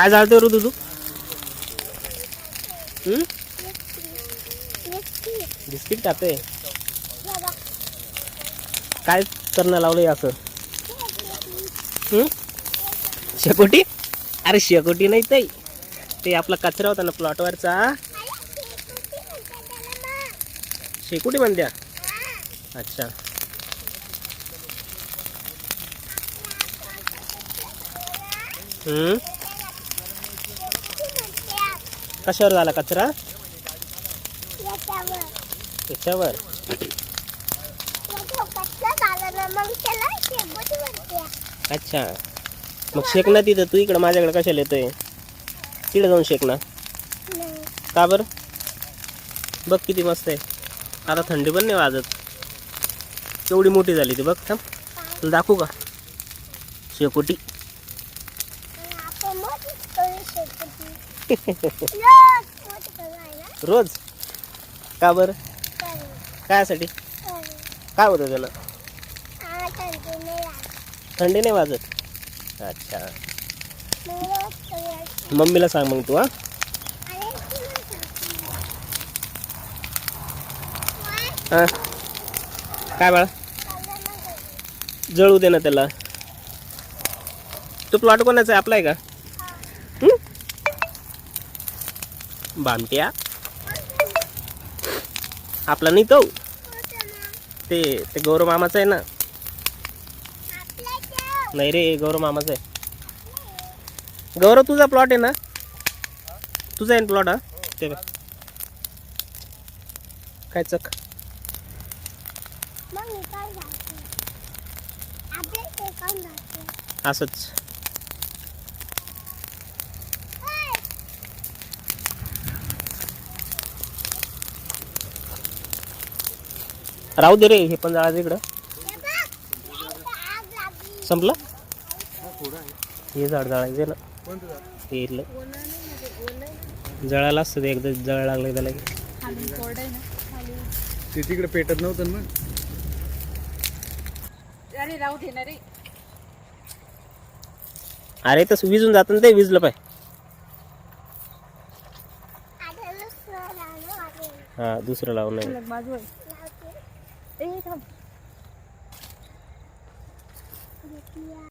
काय जाळतो ऋतू तू? हम्म? बिस्किट टाकते काय करणं लावलंय असं? हम्म? शेकोटी? अरे शेकोटी नाही ताई. ते आपला कचरा होता ना प्लॉटवरचा शेकोटी म्हणत्या. अच्छा. हम्म? कशावर झाला कचरा? त्याच्यावर अच्छा. मग शेक ना तिथं तू इकडं माझ्याकडे कशाला येतोय? तिकडे जाऊन शेक ना. का बरं? बघ किती मस्त आहे. आता थंडी पण नाही वाजत. केवढी मोठी झाली ती बघ थांब. तुला दाखवू का? शेकोटी रोज? का बर? कायसाठी? काय होतं त्याला? थंडी नाही वाजत? अच्छा. मम्मीला सांग मग तू हा. काय बाळा? जळू दे ना त्याला. तो प्लॉट कोणाचा आहे? आपला आहे का हं? भामट्या आपला नाही तो ते ते गौरव मामाचा आहे ना? नाही रे गौरव मामाचा आहे. गौरव तुझा प्लॉट आहे ना? तुझा आहे प्लॉट हा? ते बघ. काय चक. असंच. राहू दे रे हे पण जाळाचं इकडं. संपलं? हे झाड जाळायचं ना. हे इथलं. जळायला असतं ते एकदा जळ लागलं त्याला. की. ते तिकडे पेटत नव्हतं ना. अरे राहू दे ना रे. अरे तसं विजून जातं ना ते विजलं पाय. हा दुसरं लावून नाही बाजू आहे ए थांब